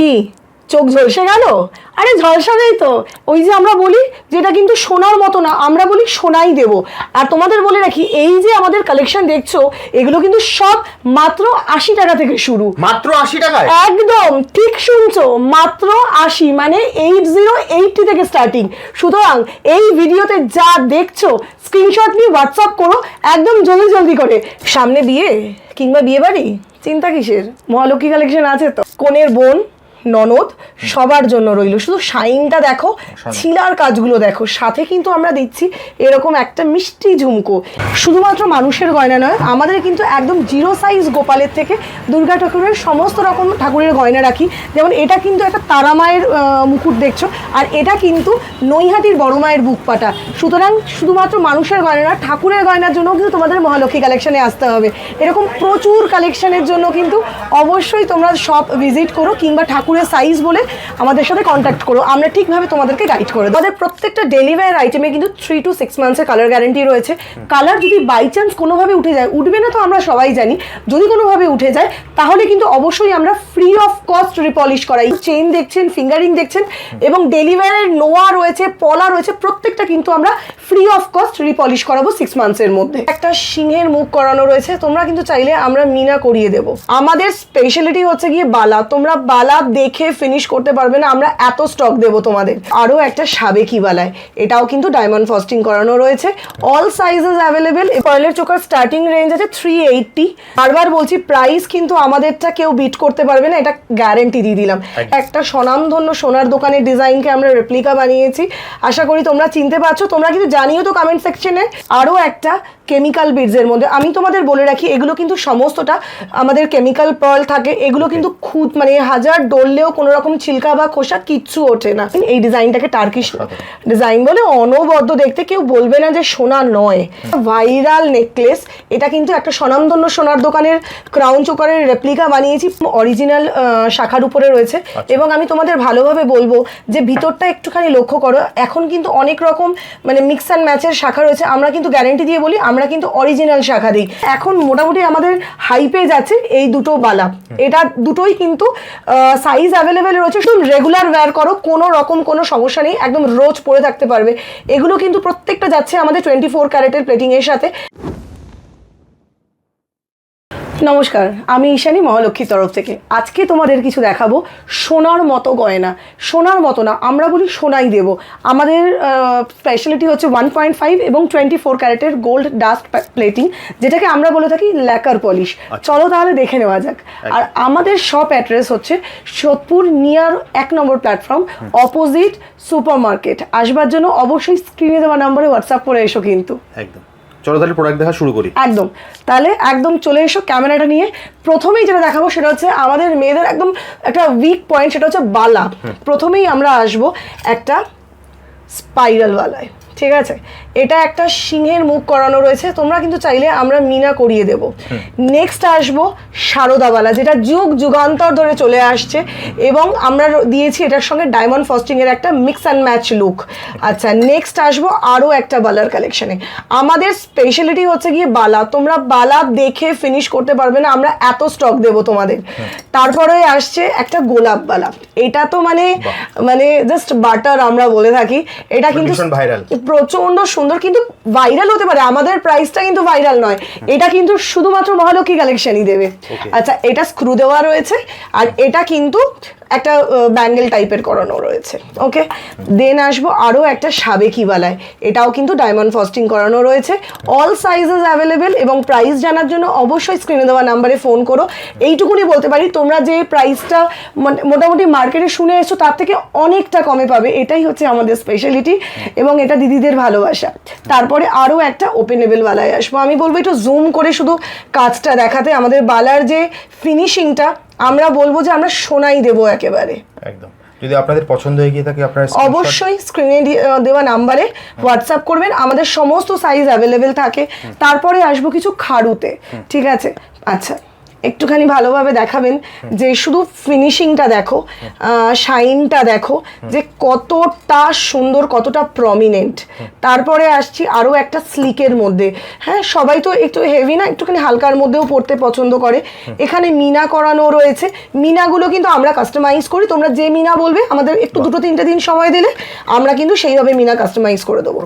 কি? চোখ ঝলসে গেল? আরে ঝলসাবেই তো। ওই যে আমরা বলি যেটা কিন্তু সোনার মতো না আমরা বলি সোনাই দেব। আর তোমাদের বলে রাখি এই যে আমাদের কালেকশন দেখছ এগুলো কিন্তু সব মাত্র আশি টাকা থেকে শুরু। মাত্র আশি টাকা একদম ঠিক শুনছো মাত্র আশি মানে এইট জিরো এইটটি থেকে স্টার্টিং সুতরাং এই ভিডিওতে যা দেখছ স্ক্রিনশট নিয়ে হোয়াটসঅ্যাপ করো একদম জলদি জলদি করে। সামনে বিয়ে কিংবা বিয়ে বাড়ি চিন্তা কিসের? মহালক্ষ্মী কালেকশন আছে তো। কোনের বোন ননদ সবার জন্য রইল। শুধু শাইনটা দেখো ছিলার কাজগুলো দেখো। সাথে কিন্তু আমরা দিচ্ছি এরকম একটা মিষ্টি ঝুমকো। শুধুমাত্র মানুষের গয়না নয় আমাদের কিন্তু একদম জিরো সাইজ গোপালের থেকে দুর্গা ঠাকুরের সমস্ত রকম ঠাকুরের গয়না রাখি। যেমন এটা কিন্তু একটা তারা মায়ের মুকুট দেখছ আর এটা কিন্তু নৈহাটির বড় মায়ের বুক পাটা। সুতরাং শুধুমাত্র মানুষের গয়না না ঠাকুরের গয়নার জন্য কিন্তু তোমাদের মহালক্ষ্মী কালেকশনে আসতে হবে। এরকম প্রচুর কালেকশনের জন্য কিন্তু অবশ্যই তোমরা সব ভিজিট করো কিংবা ঠাকুরের সাইজ বলে আমাদের সাথে কন্ট্যাক্ট করো। আমরা ঠিকভাবে তোমাদেরকে গাইড করে আমাদের প্রত্যেকটা ডেলিভারি আইটেমে কিন্তু থ্রি টু সিক্স মান্থসের কালার গ্যারেন্টি রয়েছে। কালার যদি বাই চান্স কোনোভাবে উঠে যায়, উঠবে না তো আমরা সবাই জানি। যদি কোনোভাবে উঠে যায়, তাহলে কিন্তু অবশ্যই আমরা ফ্রি অফ কস্ট রিপলিশ করাই। চেইন দেখছেন ফিঙ্গারিং দেখছেন এবং ডেলিভারির নোয়া রয়েছে, পলা রয়েছে, প্রত্যেকটা কিন্তু আমরা ফ্রি অফ কস্ট রিপলিশ করাবো সিক্স মান্থসের মধ্যে। একটা সিংহের মুখ করানো রয়েছে, তোমরা কিন্তু চাইলে আমরা মিনা করিয়ে দেব। আমাদের স্পেশালিটি হচ্ছে গিয়ে বালা। তোমরা বালা দেখে ফিনিশ করতে পারবে না আমরা এত স্টক দেবো তোমাদের। আরও একটা সাবেকি বালায় এটাও কিন্তু ডায়মন্ড ফস্টিং করানো রয়েছে। অল সাইজেস অ্যাভেলেবেল পার্লের চোখার স্টার্টিং রেঞ্জ আছে থ্রি এইটটি বারবার বলছি প্রাইস কিন্তু আমাদেরটা কেউ বিট করতে পারবে না এটা গ্যারেন্টি দিয়ে দিলাম। একটা স্বনামধন্য সোনার দোকানের ডিজাইনকে আমরা রেপ্লিকা বানিয়েছি। আশা করি তোমরা চিনতে পারছ তোমরা কিন্তু জানিও তো কমেন্ট সেকশনে আরও একটা কেমিক্যাল বিডসের মধ্যে আমি তোমাদের বলে রাখি এগুলো কিন্তু সমস্তটা আমাদের কেমিক্যাল পার্ল থাকে এগুলো কিন্তু খুদ মানে হাজার ডললেও কোনো রকম ছিলকা বা খোসা কিচ্ছু ওঠে না। এই ডিজাইনটাকে টার্কিশ ডিজাইন বলে অনবদ্য দেখতে কেউ বলবে না যে সোনা নয়। ভাইরাল নেকলেস এটা কিন্তু একটা স্বনামধন্য সোনার দোকানের ক্রাউন চোকারের রেপ্লিকা বানিয়েছি অরিজিনাল শাখার উপরে রয়েছে। এবং আমি তোমাদের ভালোভাবে বলব যে ভিতরটা একটুখানি লক্ষ্য করো এখন কিন্তু অনেক রকম মানে মিক্স অ্যান্ড ম্যাচের শাখা রয়েছে। আমরা কিন্তু গ্যারেন্টি দিয়ে বলি আমরা কিন্তু অরিজিনাল শাখা দিই। এখন মোটামুটি আমাদের হাই পেজ আছে এই দুটো বালা। এটা দুটোই কিন্তু সাইজ অ্যাভেলেবেল রয়েছে, শুধু রেগুলার ওয়্যার করো, কোনো রকম কোনো সমস্যা নেই, একদম রোজ পরে থাকতে পারবে। এগুলো কিন্তু প্রত্যেকটা যাচ্ছে আমাদের টোয়েন্টি ফোর ক্যারেটের প্লেটিংয়ের সাথে। নমস্কার আমি ঈশানী মহালক্ষ্মীর তরফ থেকে। আজকে তোমাদের কিছু দেখাবো সোনার মতো গয়না। সোনার মতো না আমরা বলি সোনাই দেব। আমাদের স্পেশালিটি হচ্ছে ওয়ান পয়েন্ট ফাইভ এবং টোয়েন্টি ফোর ক্যারেটের গোল্ড ডাস্ট প্লেটিং যেটাকে আমরা বলে থাকি ল্যাকার পলিশ চলো তাহলে দেখে নেওয়া যাক। আর আমাদের শপ অ্যাড্রেস হচ্ছে সোদপুর নিয়ার এক নম্বর প্ল্যাটফর্ম অপোজিট সুপার মার্কেট আসবার জন্য অবশ্যই স্ক্রিনে দেওয়া নাম্বারে হোয়াটসঅ্যাপ করে এসো কিন্তু। একদম। চলো তাহলে প্রোডাক্ট দেখা শুরু করি। একদম। তাহলে একদম চলে এসো ক্যামেরাটা নিয়ে। প্রথমেই যেটা দেখাবো সেটা হচ্ছে আমাদের মেয়েদের একদম একটা উইক পয়েন্ট সেটা হচ্ছে বালা। প্রথমেই আমরা আসব একটা স্পাইরাল বালায় ঠিক আছে? এটা একটা সিংহের মুখ করানো রয়েছে। তোমরা কিন্তু চাইলে আমরা মিনা করিয়ে দেব। নেক্সট আসব সারদাবালা যেটা যুগ যুগান্তর ধরে চলে আসছে এবং আমরা দিয়েছি এটার সঙ্গে ডায়মন্ড ফস্টিং এর একটা মিক্স অ্যান্ড ম্যাচ লুক আচ্ছা নেক্সট আসব আরও একটা বালার কালেকশনে আমাদের স্পেশালিটি হচ্ছে গিয়ে বালা। তোমরা বালা দেখে ফিনিশ করতে পারবে না আমরা এত স্টক দেব তোমাদের। তারপরে আসছে একটা গোলাপ বালা। এটা তো মানে মানে জাস্ট বাটার আমরা বলে থাকি। এটা কিন্তু প্রচণ্ড সুন্দর কিন্তু ভাইরাল হতে পারে আমাদের প্রাইসটা কিন্তু ভাইরাল নয়। এটা কিন্তু শুধুমাত্র মহালক্ষ্মী কালেকশনই দেবে। আচ্ছা এটা স্ক্রু দেওয়া রয়েছে আর এটা কিন্তু একটা ব্যাঙ্গেল টাইপের করানো রয়েছে। ওকে দেন আসব আরও একটা সাবেকি বালায়। এটাও কিন্তু ডায়মন্ড ফস্টিং করানো রয়েছে। অল সাইজেস অ্যাভেলেবেল এবং প্রাইস জানার জন্য অবশ্যই স্ক্রিনে দেওয়া নাম্বারে ফোন করো। এইটুকুনি বলতে পারি তোমরা যে প্রাইসটা মোটামুটি মার্কেটে শুনে এসো তার থেকে অনেকটা কমে পাবে। এটাই হচ্ছে আমাদের স্পেশালিটি এবং এটা দিদিদের ভালোবাসা। তারপরে আরও একটা ওপেনেবল বালায় আসব। আমি বলব একটু জুম করে শুধু কাজটা দেখাতে। আমাদের বালার যে ফিনিশিংটা আমরা বলব যে আমরা সোনাই দেবো একেবারে। একদম। যদি আপনাদের পছন্দ হয়ে গিয়ে থাকে আপনারা অবশ্যই স্ক্রিনে দেওয়া নাম্বারে হোয়াটসঅ্যাপ করবেন। আমাদের সমস্ত সাইজ অ্যাভেলেবেল থাকে। তারপরে আসব কিছু খাড়ুতে ঠিক আছে? আচ্ছা। একটুখানি ভালোভাবে দেখাবেন যে শুধু ফিনিশিংটা দেখো শাইনটা দেখো যে কতটা সুন্দর কতটা প্রমিনেন্ট তারপরে আসছি আরও একটা স্লিকের মধ্যে। হ্যাঁ সবাই তো একটু হেভি না একটুখানি হালকার মধ্যেও পড়তে পছন্দ করে। এখানে মিনা করানো রয়েছে। মিনাগুলো কিন্তু আমরা কাস্টমাইজ করি। তোমরা যে মিনা বলবে আমাদের একটু দুটো তিনটে দিন সময় দিলে আমরা কিন্তু সেইভাবে মিনা কাস্টমাইজ করে দেবো।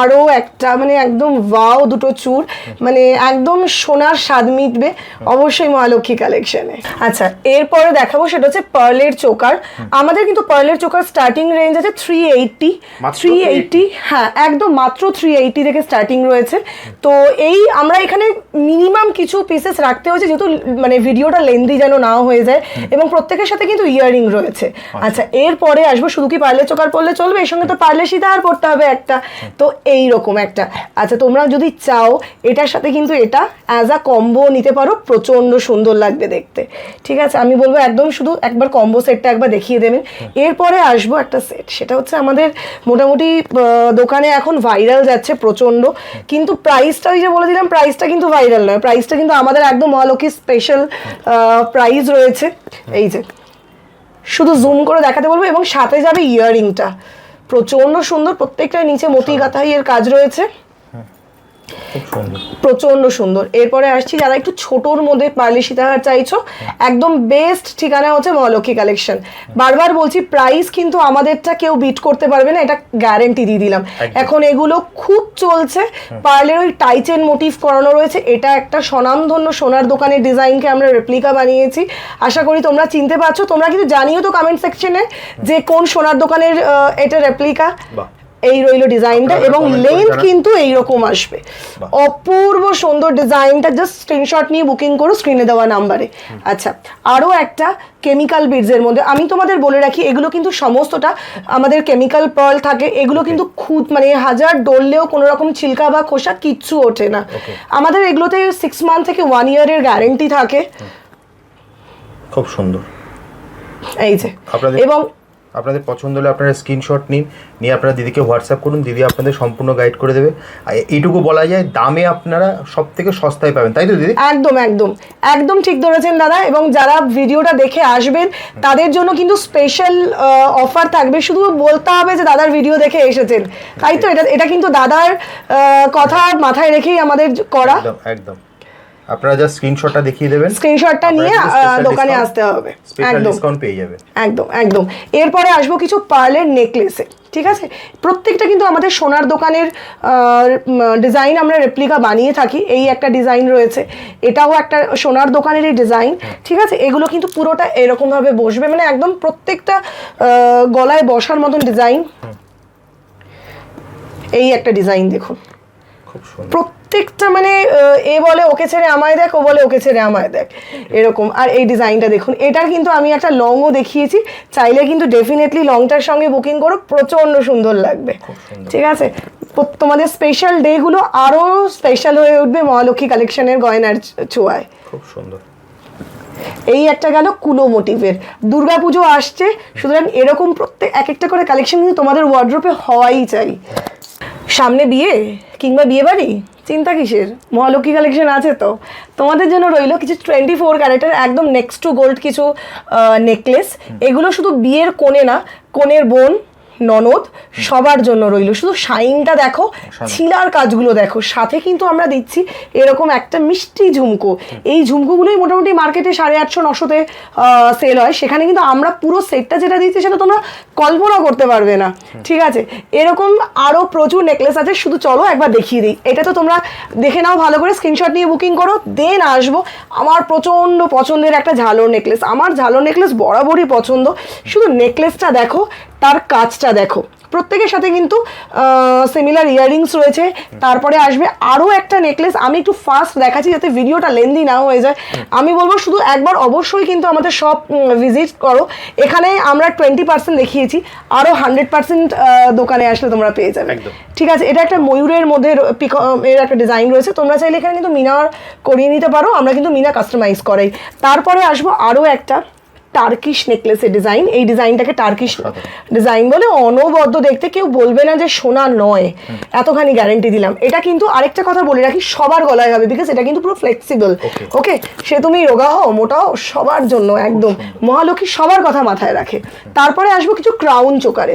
আরও একটা মানে একদম ওয়াও দুটো চুর। মানে একদম সোনার স্বাদ মিটবে। অবশ্যই মহালক্ষ্মী কালেকশনে আচ্ছা এরপরে দেখাবো সেটা হচ্ছে পার্লের চোকার। আমাদের কিন্তু পার্লের চোকার স্টার্টিং রেঞ্জ আছে থ্রি এইটটি থ্রি এইটটি হ্যাঁ একদম মাত্র থ্রি এইটটি থেকে স্টার্টিং রয়েছে। তো এই আমরা এখানে মিনিমাম কিছু পিসেস রাখতে হয়েছে যেহেতু মানে ভিডিওটা লেন্দি যেন না হয়ে যায়। এবং প্রত্যেকের সাথে কিন্তু ইয়ারিং রয়েছে। আচ্ছা। এরপরে আসব শুধু কি পার্লে চোকার পরলে চলবে এর সঙ্গে তো পার্লে সীতাহার পড়তে হবে একটা। তো এই রকম একটা। আচ্ছা তোমরা যদি চাও এটার সাথে কিন্তু এটা অ্যাজ আ কম্বো নিতে পারো প্রচণ্ড সুন্দর লাগবে দেখতে। ঠিক আছে? আমি বলব একদম শুধু একবার কম্বো সেটটা একবার দেখিয়ে দেবেন এরপরে আসব একটা সেট সেটা হচ্ছে আমাদের মোটামুটি দোকানে এখন ভাইরাল যাচ্ছে প্রচণ্ড কিন্তু প্রাইসটা ওই যে বলে দিলাম প্রাইসটা কিন্তু ভাইরাল নয়। প্রাইসটা কিন্তু আমাদের একদম মহালক্ষী স্পেশাল প্রাইস রয়েছে। এই যে, শুধু জুম করে দেখাতে বলব এবং সাথে যাবে ইয়াররিংটা প্রচণ্ড সুন্দর, প্রত্যেকটার নিচে মতি গাঁথাইয়ের কাজ রয়েছে। প্রচণ্ড সুন্দর। এরপরে আসছি যারা একটু ছোটোর মধ্যে পার্লি সীতাহার চাইছো একদম বেস্ট ঠিকানা হচ্ছে মহালক্ষ্মী কালেকশন বারবার বলছি প্রাইস কিন্তু আমাদেরটা কেউ বিট করতে পারবে না এটা গ্যারেন্টি দিয়ে দিলাম। এখন এগুলো খুব চলছে পার্লের ওই টাইচেন মোটিভ করানো রয়েছে এটা একটা স্বনামধন্য সোনার দোকানের ডিজাইনকে আমরা রেপ্লিকা বানিয়েছি। আশা করি তোমরা চিনতে পারছ তোমরা কিন্তু জানিও তো কমেন্ট সেকশনে যে কোন সোনার দোকানের এটা রেপ্লিকা এই রইল ডিজাইনটা এবং লেন্থ। কিন্তু এইরকম আসবে। অপূর্ব সুন্দর ডিজাইনটা জাস্ট স্ক্রিনশট নিয়ে বুকিং করো স্ক্রিনে দেওয়া নাম্বারে আচ্ছা আরও একটা কেমিক্যাল বিডসের মধ্যে। আমি তোমাদের বলে রাখি এগুলো কিন্তু সমস্তটা আমাদের কেমিক্যাল পার্ল থাকে। এগুলো কিন্তু খুদ মানে হাজার ডললেও কোনো রকম ছিলকা বা খোসা কিচ্ছু ওঠে না। আমাদের এগুলোতে সিক্স মান্থ থেকে ওয়ান ইয়ারের গ্যারেন্টি থাকে। খুব সুন্দর। এই যে। এবং আপনাদের পছন্দ হলে আপনারা স্ক্রিনশট নিন নিয়ে আপনারা দিদিকে হোয়াটসঅ্যাপ করুন দিদি আপনাদের সম্পূর্ণ গাইড করে দেবে। আর এইটুকু বলা যায় দামে আপনারা সব থেকে সস্তায় পাবেন। তাই তো দিদি? একদম একদম। একদম ঠিক ধরেছেন দাদা এবং যারা ভিডিওটা দেখে আসবেন তাদের জন্য কিন্তু স্পেশাল অফার থাকবে। শুধু বলতে হবে যে দাদার ভিডিও দেখে এসেছেন। তাই তো? এটা এটা কিন্তু দাদার কথা মাথায় রেখেই আমাদের করা। একদম একদম। আপনারা জাস্ট স্ক্রিনশটটা দেখিয়ে দেবেন। স্ক্রিনশটটা নিয়ে দোকানে আসতে হবে। একদম। ডিসকাউন্ট পেয়ে যাবেন। একদম একদম। এরপরে আসব কিছু পার্লের নেকলেসে ঠিক আছে? প্রত্যেকটা কিন্তু আমাদের সোনার দোকানের ডিজাইন আমরা রেপ্লিকা বানিয়ে থাকি। এই একটা ডিজাইন রয়েছে। এটাও একটা সোনার দোকানের এই ডিজাইন ঠিক আছে? এগুলো কিন্তু পুরোটা এরকমভাবে বসবে। মানে একদম প্রত্যেকটা গলায় বসার মতন ডিজাইন। এই একটা ডিজাইন দেখুন। প্রত্যেকটা মানে এ বলে ওকে ছেড়ে আমায় দেখ ও বলে ওকে ছেড়ে আমায় দেখ এরকম। আর এই ডিজাইনটা দেখুন এটার কিন্তু আমি একটা লংও দেখিয়েছি চাইলে কিন্তু ডেফিনেটলি লংটার সঙ্গে বুকিং করো প্রচণ্ড সুন্দর লাগবে। ঠিক আছে? তোমাদের স্পেশাল ডেগুলো আরও স্পেশাল হয়ে উঠবে মহালক্ষ্মী কালেকশনের গয়নার ছোঁয়ায়। খুব সুন্দর। এই একটা গেল কুলো মোটিভের দুর্গাপুজো আসছে সুতরাং এরকম প্রত্যেক এক একটা করে কালেকশন কিন্তু তোমাদের ওয়ার্ড্রোপে হওয়াই চাই। সামনে বিয়ে? কিংবা বিয়ে বাড়ি চিন্তা কিসের? মহালক্ষ্মী কালেকশন আছে তো। তোমাদের জন্য রইল কিছু টোয়েন্টি ফোর ক্যারেটের একদম নেক্সট টু গোল্ড কিছু নেকলেস এগুলো শুধু বিয়ের কোণে না কোণের বোন ননদ সবার জন্য রইল। শুধু শাইনটা দেখো ছিলার কাজগুলো দেখো। সাথে কিন্তু আমরা দিচ্ছি এরকম একটা মিষ্টি ঝুমকো। এই ঝুমকোগুলোই মোটামুটি মার্কেটে সাড়ে আটশো নশোতে সেল হয়। সেখানে কিন্তু আমরা পুরো সেটটা যেটা দিচ্ছি সেটা তোমরা কল্পনা করতে পারবে না। ঠিক আছে? এরকম আরও প্রচুর নেকলেস আছে। শুধু চলো একবার দেখিয়ে দিই। এটা তো তোমরা দেখে নাও ভালো করে স্ক্রিনশট নিয়ে বুকিং করো দেন আসব। আমার প্রচণ্ড পছন্দের একটা ঝালোর নেকলেস আমার ঝালোর নেকলেস বরাবরই পছন্দ। শুধু নেকলেসটা দেখো তার কাজটা দেখো। প্রত্যেকের সাথে কিন্তু সিমিলার ইয়াররিংস রয়েছে। তারপরে আসবে আরও একটা নেকলেস আমি একটু ফাস্ট দেখাচ্ছি যাতে ভিডিওটা লেন্দি না হয়ে যায়। আমি বলব শুধু একবার অবশ্যই কিন্তু আমাদের সব ভিজিট করো। এখানে আমরা টোয়েন্টি পার্সেন্ট দেখিয়েছি। আরও হান্ড্রেড পার্সেন্ট দোকানে আসলে তোমরা পেয়ে যাবে। ঠিক আছে এটা একটা ময়ূরের মধ্যে পিক- এর একটা ডিজাইন রয়েছে। তোমরা চাইলে এখানে কিন্তু মিনার করিয়ে নিতে পারো। আমরা কিন্তু মিনা কাস্টমাইজ করাই। তারপরে আসব আরও একটা। টার্কিশ নেকলেসের ডিজাইন এই ডিজাইনটাকে টার্কিশ ডিজাইন বলে অনবদ্য দেখতে কেউ বলবে না যে সোনা নয়। এতখানি গ্যারেন্টি দিলাম। এটা কিন্তু আরেকটা কথা বলে রাখি সবার গলায় হবে বিকজ এটা কিন্তু পুরো ফ্লেক্সিবল ওকে সে তুমি রোগা হও মোটা হও সবার জন্য একদম। মহালক্ষী সবার কথা মাথায় রাখে। তারপরে আসব কিছু ক্রাউন চোকারে।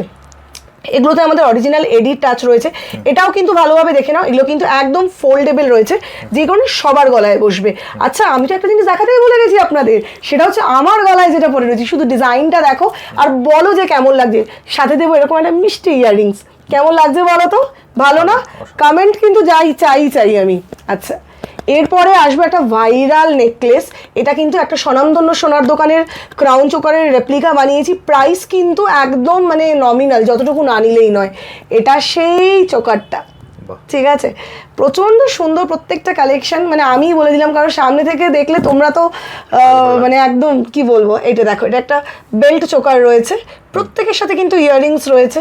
এগুলোতে আমাদের অরিজিনাল এডিট টাচ রয়েছে। এটাও কিন্তু ভালোভাবে দেখে নাও এগুলো কিন্তু একদম ফোল্ডেবল রয়েছে যে কারণে সবার গলায় বসবে। আচ্ছা আমি তো একটা জিনিস দেখাতেই বলে গেছি আপনাদের সেটা হচ্ছে আমার গলায় যেটা পরে রয়েছে শুধু ডিজাইনটা দেখো আর বলো যে কেমন লাগছে। সাথে দেবো এরকম একটা মিষ্টি ইয়াররিংস কেমন লাগছে বলো তো? ভালো না? কমেন্ট কিন্তু যাই চাই চাই আমি। আচ্ছা। এরপরে আসবে একটা ভাইরাল নেকলেস এটা কিন্তু একটা স্বনামধন্য সোনার দোকানের ক্রাউন চোকারের রেপ্লিকা বানিয়েছি। প্রাইস কিন্তু একদম মানে নমিনাল যতটুকু না নিলেই নয়। এটা সেই চোকারটা ঠিক আছে? প্রচণ্ড সুন্দর প্রত্যেকটা কালেকশন মানে আমি বলে দিলাম কারণ সামনে থেকে দেখলে তোমরা তো মানে একদম কি বলব? এটা দেখো এটা একটা বেল্ট চোকার রয়েছে। প্রত্যেকের সাথে কিন্তু ইয়াররিংস রয়েছে।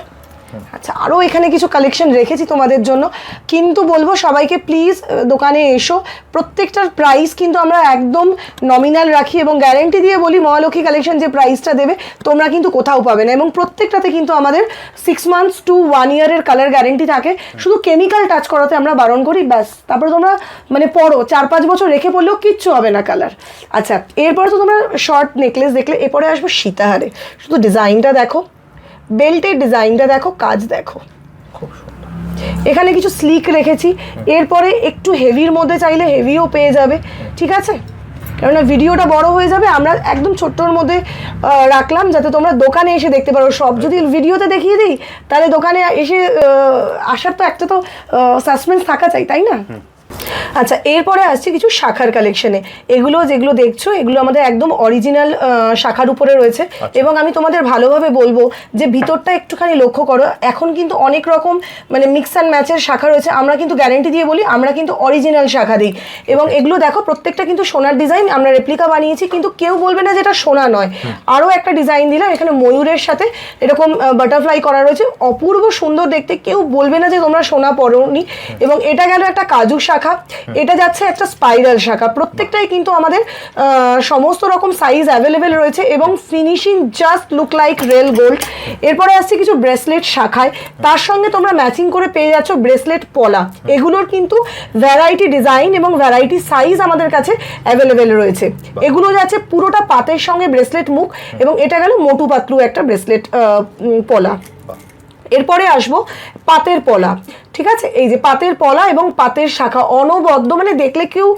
আচ্ছা আরও এখানে কিছু কালেকশন রেখেছি তোমাদের জন্য। কিন্তু বলব সবাইকে প্লিজ দোকানে এসো। প্রত্যেকটার প্রাইস কিন্তু আমরা একদম নমিনাল রাখি এবং গ্যারেন্টি দিয়ে বলি মহালক্ষ্মী কালেকশন যে প্রাইসটা দেবে তোমরা কিন্তু কোথাও পাবে না। এবং প্রত্যেকটাতে কিন্তু আমাদের সিক্স মান্থস টু ওয়ান ইয়ারের কালার গ্যারেন্টি থাকে। শুধু কেমিক্যাল টাচ করাতে আমরা বারণ করি ব্যাস। তারপরে তোমরা মানে পড়ো চার পাঁচ বছর রেখে পড়লেও কিচ্ছু হবে না কালার আচ্ছা এরপরে তো তোমরা শর্ট নেকলেস দেখলে এরপরে আসব সীতাহারে। শুধু ডিজাইনটা দেখো। বেল্টের ডিজাইনটা দেখো কাজ দেখো। এখানে কিছু স্লিক রেখেছি। এরপরে একটু হেভির মধ্যে চাইলে হেভিও পেয়ে যাবে ঠিক আছে? কেননা ভিডিওটা বড় হয়ে যাবে আমরা একদম ছোট্টর মধ্যে রাখলাম যাতে তোমরা দোকানে এসে দেখতে পারো। সব যদি ভিডিওতে দেখিয়ে দিই তাহলে দোকানে এসে আসার তো একটা তো সাসপেন্স থাকা চাই তাই না? আচ্ছা এরপরে আসছে কিছু শাখার কালেকশনে এগুলো যেগুলো দেখছ এগুলো আমাদের একদম অরিজিনাল শাখার উপরে রয়েছে। এবং আমি তোমাদের ভালোভাবে বলব যে ভিতরটা একটুখানি লক্ষ্য করো এখন কিন্তু অনেক রকম মানে মিক্স অ্যান্ড ম্যাচের শাখা রয়েছে। আমরা কিন্তু গ্যারেন্টি দিয়ে বলি আমরা কিন্তু অরিজিনাল শাখা দিই। এবং এগুলো দেখো প্রত্যেকটা কিন্তু সোনার ডিজাইন আমরা রেপ্লিকা বানিয়েছি কিন্তু কেউ বলবে না যে এটা সোনা নয়। আরও একটা ডিজাইন দিলাম এখানে ময়ূরের সাথে এরকম বাটারফ্লাই করা রয়েছে। অপূর্ব সুন্দর দেখতে কেউ বলবে না যে তোমরা সোনা পরোনি। এবং এটা গেল একটা কাজু শাখা। এটা যাচ্ছে একটা স্পাইরাল শাখা। প্রত্যেকটাই কিন্তু আমাদের সমস্ত রকম সাইজ অ্যাভেলেবেল রয়েছে এবং finishing just look like real gold এরপরে আসছে কিছু ব্রেসলেট শাখায়। তার সঙ্গে তোমরা ম্যাচিং করে পেয়ে যাচ্ছ ব্রেসলেট পলা। এগুলোর কিন্তু ভ্যারাইটি ডিজাইন এবং ভ্যারাইটি সাইজ আমাদের কাছে অ্যাভেলেবেল রয়েছে। এগুলো যাচ্ছে পুরোটা পাতের সঙ্গে ব্রেসলেট মুখ এবং এটা গেল মোটু পাতলু একটা ব্রেসলেট পলা। এরপরে আসব পাতের পলা। ঠিক আছে? এই যে পাতের পলা এবং পাতের শাখা অনবদ্য মানে দেখলে কেউ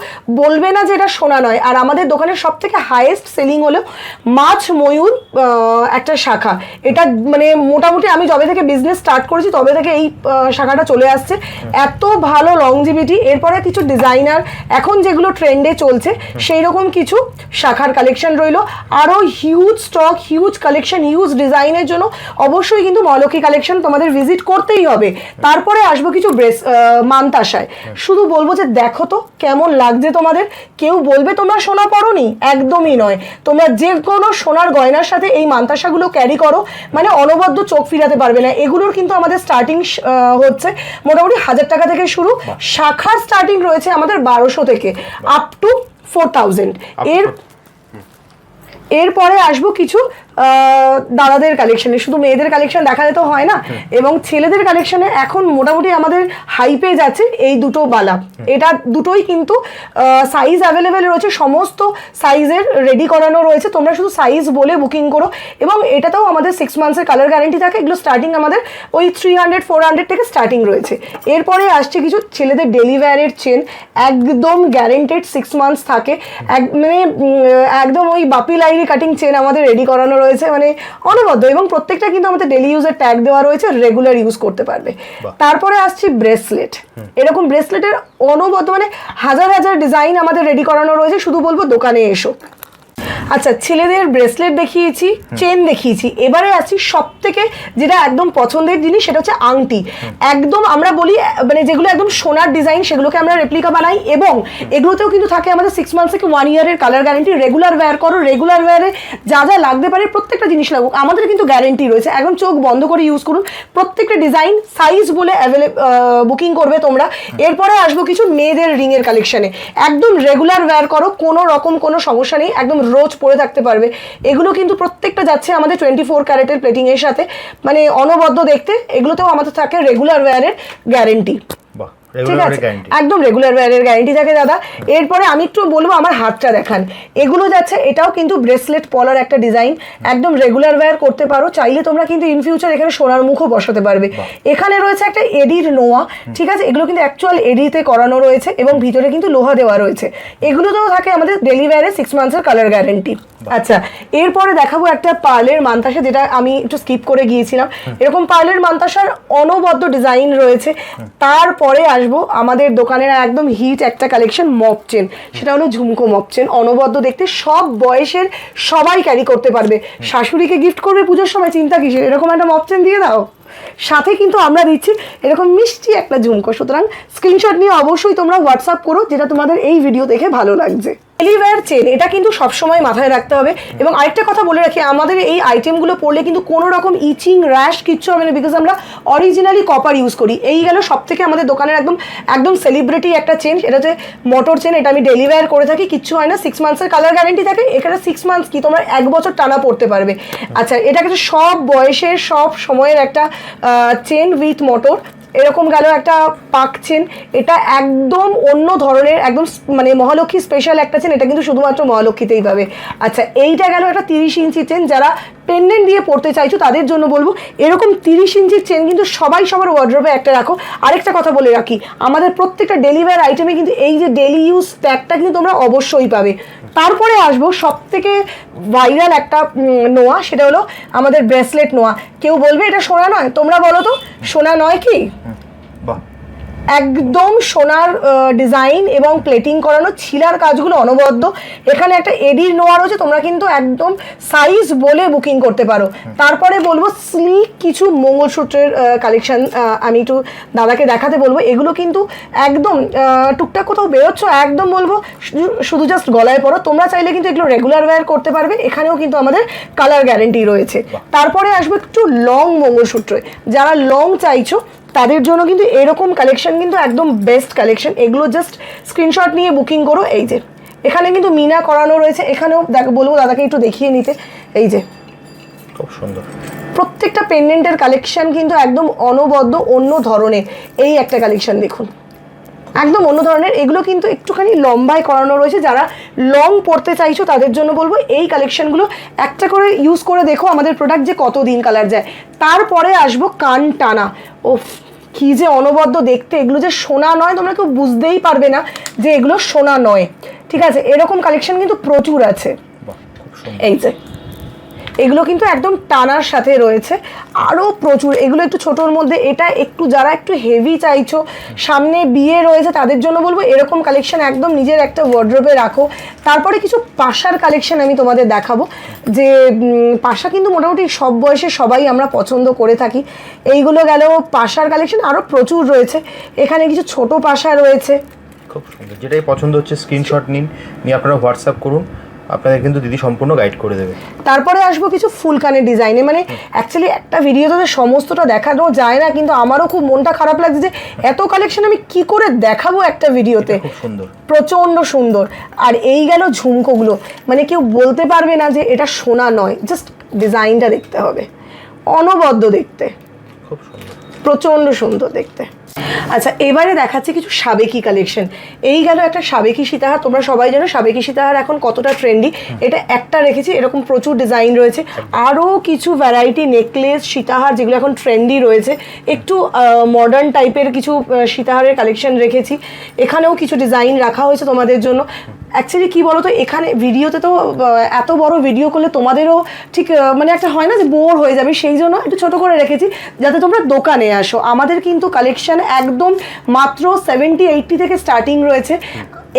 বলবে না যে এটা সোনা নয়। আর আমাদের দোকানের সব থেকে হাইয়েস্ট সেলিং হলো মাছ ময়ূর একটা শাখা। এটা মানে মোটামুটি আমি যবে থেকে বিজনেস স্টার্ট করেছি, তবে থেকে এই শাখাটা চলে আসছে। এত ভালো লংজিভিটি এরপরে কিছু ডিজাইনার এখন যেগুলো ট্রেন্ডে চলছে সেই রকম কিছু শাখার কালেকশন রইল। আরও huge stock huge collection huge ডিজাইনের জন্য অবশ্যই কিন্তু মলকি কালেকশন তোমাদের ভিজিট করতেই হবে। তারপরে আসব কিছু ব্রেস মানতাসায় শুধু বলব যে দেখো তো কেমন লাগছে তোমাদের। কেউ বলবে তোমরা সোনা পরনি? একদমই নয়। তোমরা যে কোনো সোনার গয়নার সাথে এই মানতাসাগুলো ক্যারি করো। মানে অনবদ্য চোখ ফিরাতে পারবে না। এগুলোর কিন্তু আমাদের স্টার্টিং হচ্ছে মোটামুটি হাজার টাকা থেকে শুরু। শাখার স্টার্টিং রয়েছে আমাদের বারোশো থেকে। আপ টু ফোর থাউজেন্ড এর এরপরে আসব কিছু দাদাদের কালেকশনে শুধু মেয়েদের কালেকশন দেখালে তো হয় না এবং ছেলেদের কালেকশনে এখন মোটামুটি আমাদের হাই পেয়ে যাচ্ছে এই দুটো বালা। এটা দুটোই কিন্তু সাইজ অ্যাভেলেবেল রয়েছে সমস্ত সাইজের রেডি করানো রয়েছে। তোমরা শুধু সাইজ বলে বুকিং করো এবং এটাতেও আমাদের সিক্স মান্থসের কালার গ্যারেন্টি থাকে। এগুলো স্টার্টিং আমাদের ওই থ্রি হান্ড্রেড ফোর হান্ড্রেড থেকে স্টার্টিং রয়েছে। এরপরে আসছে কিছু ছেলেদের ডেলিভারের চেন একদম গ্যারেন্টেড সিক্স মান্থস থাকে। এক মানে একদম ওই বাপি লাইরি কাটিং চেন আমাদের রেডি করানো রয়েছে। মানে অনবদ্য এবং প্রত্যেকটা কিন্তু আমাদের ডেলি ইউজের ট্যাগ দেওয়া রয়েছে রেগুলার ইউজ করতে পারবে। তারপরে আসছি ব্রেসলেট এরকম ব্রেসলেটের অনবদ্য মানে হাজার হাজার ডিজাইন আমাদের রেডি করানো রয়েছে শুধু বলব দোকানে এসো। আচ্ছা ছেলেদের ব্রেসলেট দেখিয়েছি চেন দেখিয়েছি। এবারে আসছি সব থেকে যেটা একদম পছন্দের জিনিস, সেটা হচ্ছে আংটি। একদম আমরা বলি মানে যেগুলো একদম সোনার ডিজাইন সেগুলোকে আমরা রেপ্লিকা বানাই এবং এগুলোতেও কিন্তু থাকে আমাদের সিক্স মান্থস থেকে ওয়ান ইয়ারের কালার গ্যারেন্টি রেগুলার ওয়্যার করো রেগুলার ওয়্যারে যা যা লাগতে পারে প্রত্যেকটা জিনিস লাগুক, আমাদের কিন্তু গ্যারেন্টি রয়েছে। একদম চোখ বন্ধ করে ইউজ করুন। প্রত্যেকটা ডিজাইন সাইজ বলে বুকিং করবে তোমরা। এরপরে আসব কিছু মেয়েদের রিংয়ের কালেকশানে একদম রেগুলার ওয়্যার করো, কোনো রকম কোনো সমস্যা নেই। একদম রোজ পরে থাকতে পারবে। এগুলো কিন্তু প্রত্যেকটা যাচ্ছে আমাদের টোয়েন্টি ফোর ক্যারেটের প্লেটিংয়ের সাথে। মানে অনবদ্য দেখতে, এগুলোতেও আমাদের থাকে রেগুলার ওয়্যারের গ্যারেন্টি ঠিক আছে। একদম রেগুলার ওয়্যারের গ্যারেন্টি থাকে দাদা। এরপরে আমি একটু বলব আমার হাতটা দেখান। এগুলো যাচ্ছে এটাও কিন্তু ব্রেসলেট পলার একটা ডিজাইন একদম রেগুলার ওয়্যার করতে পারো। চাইলে তোমরা কিন্তু ইন ফিউচার এখানে সোনার মুখও বসাতে পারবে। এখানে রয়েছে একটা এডির নোয়া ঠিক আছে? এগুলো কিন্তু অ্যাকচুয়াল এডিতে করানো রয়েছে এবং ভিতরে কিন্তু লোহা দেওয়া রয়েছে। এগুলো তো থাকে আমাদের ডেলি ওয়্যারে সিক্স মান্থসের কালার গ্যারেন্টি আচ্ছা এরপরে দেখাবো একটা পার্লের মান্তাসা যেটা আমি একটু স্কিপ করে গিয়েছিলাম। এরকম পার্লের মান্তাসার অনবদ্য ডিজাইন রয়েছে। তারপরে আসব। আমাদের দোকানের একদম হিট একটা কালেকশন মপ চেন সেটা হলো ঝুমকো মপ চেন অনবদ্য দেখতে সব বয়সের সবাই ক্যারি করতে পারবে। শাশুড়িকে গিফট করবে পুজোর সময়, চিন্তা কিসের? এরকম একটা মপ চেন দিয়ে দাও। সাথে কিন্তু আমরা দিচ্ছি এরকম মিষ্টি একটা ঝুমকো। সুতরাং স্ক্রিনশট নিয়ে অবশ্যই তোমরা হোয়াটসঅ্যাপ করো, যেটা তোমাদের এই ভিডিও দেখে ভালো লাগছে। ডেলিভার চেন এটা কিন্তু সবসময় মাথায় রাখতে হবে। এবং আরেকটা কথা বলে রাখি, আমাদের এই আইটেমগুলো পড়লে কিন্তু কোনো রকম ইচিং র্যাশ কিচ্ছু হবে না বিকজ আমরা অরিজিনালি কপার ইউজ করি। এই গেল সব থেকে আমাদের দোকানের একদম একদম সেলিব্রিটি একটা চেন এটা হচ্ছে মোটর চেন এটা আমি ডেলিভার করে থাকি, কিচ্ছু হয় না সিক্স মান্থসের কালার গ্যারেন্টি থাকে, এখানে সিক্স মান্থস কি তোমরা এক বছর টানা পড়তে পারবে। আচ্ছা এটা কিন্তু সব বয়সের, সব সময়ের একটা চেন উইথ মোটর এরকম গেল একটা পাক চেন। এটা একদম অন্য ধরনের, একদম মানে মহালক্ষ্মী স্পেশাল একটা চেন। এটা কিন্তু শুধুমাত্র মহালক্ষ্মীতেই পাবে। আচ্ছা এইটা গেল একটা তিরিশ ইঞ্চি চেন। যারা পেন্ডেন্ট দিয়ে পড়তে চাইছো, তাদের জন্য বলব, এরকম তিরিশ ইঞ্চির চেন কিন্তু সবাই সবার ওয়ার্ড্রোপে একটা রাখো। আরেকটা কথা বলে রাখি, আমাদের প্রত্যেকটা ডেলিভার আইটেমে কিন্তু এই যে ডেলি ইউজ ট্যাগটা কিন্তু তোমরা অবশ্যই পাবে। তারপরে আসব সব থেকে ভাইরাল একটা নোয়া, সেটা হলো আমাদের ব্রেসলেট নোয়া। কেউ বলবে এটা সোনা নয়, তোমরা বলো তো, সোনা নয় কি? একদম সোনার ডিজাইন এবং প্লেটিং করানো ছিলার কাজগুলো অনবদ্য। এখানে একটা এডির নোয়া রয়েছে তোমরা কিন্তু একদম সাইজ বলে বুকিং করতে পারো। তারপরে বলব স্লিক কিছু মঙ্গলসূত্রের কালেকশন আমি একটু দাদাকে দেখাতে বলব। এগুলো কিন্তু একদম টুকটাক কোথাও বেরোচ্ছ একদম বলব শুধু- জাস্ট গলায় পরো। তোমরা চাইলে কিন্তু এগুলো রেগুলার ওয়্যার করতে পারবে। এখানেও কিন্তু আমাদের কালার গ্যারেন্টি রয়েছে। তারপরে আসব একটু লং মঙ্গলসূত্রে। যারা লং চাইছো তাদের জন্য কিন্তু এরকম কালেকশন কিন্তু একদম বেস্ট কালেকশন এগুলো জাস্ট স্ক্রিনশট নিয়ে বুকিং করো এই যে। এখানে কিন্তু মিনা করানো রয়েছে। এখানেও দেখ বলব দাদাকে একটু দেখিয়ে নিতে। এই যে। খুব সুন্দর। প্রত্যেকটা পেন্ডেন্টের কালেকশন কিন্তু একদম অনবদ্য অন্য ধরনের। এই একটা কালেকশন দেখুন। একদম অন্য ধরনের। এগুলো কিন্তু একটুখানি লম্বায় করানো রয়েছে। যারা লং পড়তে চাইছো তাদের জন্য বলব এই কালেকশনগুলো একটা করে ইউজ করে দেখো আমাদের প্রোডাক্ট যে কত দিন কালার যায়। তারপরে আসব কান টানা ও কী যে অনবদ্য দেখতে। এগুলো যে সোনা নয় তোমরা কেউ বুঝতেই পারবে না যে এগুলো সোনা নয়। ঠিক আছে? এরকম কালেকশন কিন্তু প্রচুর আছে। এই যে এগুলো কিন্তু একদম টানার সাথে রয়েছে। আরও প্রচুর, এগুলো একটু ছোটোর মধ্যে, এটা একটু যারা একটু হেভি চাইছো, সামনে বিয়ে রয়েছে তাদের জন্য বলব, এরকম কালেকশন একদম নিজের একটা ওয়ার্ড্রোপে রাখো। তারপরে কিছু পাশার কালেকশন আমি তোমাদের দেখাবো। যে পাশা কিন্তু মোটামুটি সব বয়সে সবাই আমরা পছন্দ করে থাকি। এইগুলো গেল পাশার কালেকশন আরও প্রচুর রয়েছে। এখানে কিছু ছোট পাশা রয়েছে। খুব সুন্দর। যেটাই পছন্দ হচ্ছে স্ক্রিনশট নিন, নিয়ে আপনারা হোয়াটসঅ্যাপ করুন। আপনাদের কিন্তু দিদি সম্পূর্ণ গাইড করে দেবে। তারপরে আসব কিছু ফুলকানের ডিজাইনে মানে অ্যাকচুয়ালি একটা ভিডিওতে সমস্তটা দেখানো যায় না কিন্তু আমারও খুব মনটা খারাপ লাগছে যে এত কালেকশন আমি কি করে দেখাবো একটা ভিডিওতে খুব সুন্দর। প্রচণ্ড সুন্দর। আর এই গেল ঝুমকোগুলো। মানে কেউ বলতে পারবে না যে এটা সোনা নয় জাস্ট ডিজাইনটা দেখতে হবে। অনবদ্য দেখতে। খুব সুন্দর। প্রচণ্ড সুন্দর দেখতে। আচ্ছা এবারে দেখাচ্ছে কিছু সাবেকি কালেকশন এই গেল একটা সাবেকি সীতাহার, তোমরা সবাই জানো সাবেকি সীতাহার এখন কতটা ট্রেন্ডি এটা একটা রেখেছি, এরকম প্রচুর ডিজাইন রয়েছে। আরও কিছু ভ্যারাইটি নেকলেস সীতাহার যেগুলো এখন ট্রেন্ডি রয়েছে। একটু মডার্ন টাইপের কিছু সীতাহারের কালেকশন রেখেছি। এখানেও কিছু ডিজাইন রাখা হয়েছে তোমাদের জন্য। অ্যাকচুয়ালি কি তো এখানে ভিডিওতে তো এত বড় ভিডিও করলে তোমাদেরও ঠিক মানে একটা হয় না যে বোর হয়ে যাবে সেই জন্য একটু ছোটো করে রেখেছি, যাতে তোমরা দোকানে আসো। আমাদের কিন্তু কালেকশন একদম মাত্র সেভেন্টি এইটটি থেকে স্টার্টিং রয়েছে।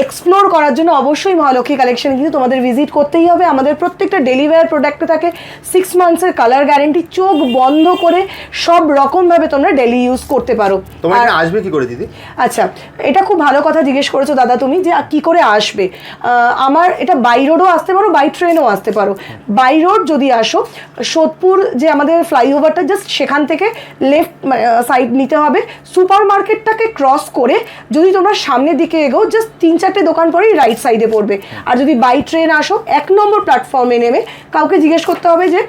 এক্সপ্লোর করার জন্য অবশ্যই মহালক্ষ্মী কালেকশন কিন্তু তোমাদের ভিজিট করতেই হবে। আমাদের প্রত্যেকটা ডেলিভার প্রোডাক্টে থাকে সিক্স মান্থসের কালার গ্যারেন্টি চোখ বন্ধ করে সব রকমভাবে তোমরা ডেলি ইউজ করতে পারো। তোমার আসবে কি করে দিদি? আচ্ছা এটা খুব ভালো কথা জিজ্ঞেস করেছ দাদা তুমি যে কি করে আসবে? আমার এটা বাই রোডও আসতে পারো বাই ট্রেনও আসতে পারো। বাই রোড যদি আসো সোদপুর যে আমাদের ফ্লাইওভারটা জাস্ট সেখান থেকে লেফট সাইড নিতে হবে। সুপার মার্কেটটাকে ক্রস করে যদি তোমরা সামনের দিকে এগো জাস্ট তিন চার চারটে দোকান পরেই রাইট সাইডে পড়বে। আর যদি বাই ট্রেন আসো এক নম্বর প্ল্যাটফর্মে নেমে কাউকে জিজ্ঞেস করতে হবে যে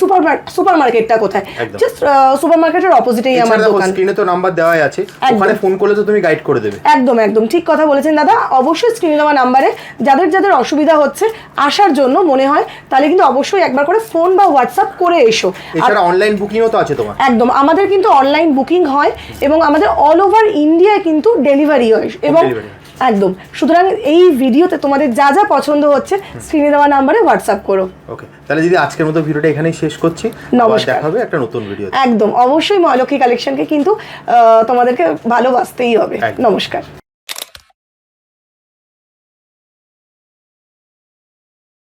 সুপার সুপার মার্কেটটা কোথায়? জাস্ট সুপার মার্কেটের অপোজিটেই আমার দোকান। স্ক্রিনে তো নাম্বার দেওয়াই আছে। ওখানে ফোন করলে তো তুমি গাইড করে দেবে। একদম একদম। ঠিক কথা বলেছেন দাদা। অবশ্যই স্ক্রিনে দেওয়া নাম্বারে যাদের যাদের অসুবিধা হচ্ছে আসার জন্য মনে হয় তাহলে কিন্তু অবশ্যই একবার করে ফোন বা হোয়াটসঅ্যাপ করে এসো। এছাড়া অনলাইন বুকিংও তো আছে তোমার। একদম। আমাদের কিন্তু অনলাইন বুকিং হয় এবং আমাদের অল ওভার ইন্ডিয়ায় কিন্তু ডেলিভারি হয়। এবং। একদম। সুতরাং এই ভিডিওতে তোমাদের যা যা পছন্দ হচ্ছে স্ক্রিনে দেওয়া নাম্বারে হোয়াটসঅ্যাপ করো। ওকে তাহলে যদি আজকের মতো ভিডিওটা এখানেই শেষ করছি নমস্কার। দেখা হবে একটা নতুন ভিডিও একদম। অবশ্যই মহালক্ষী কালেকশনকে কিন্তু আহ, তোমাদেরকে ভালোবাসতেই হবে। নমস্কার।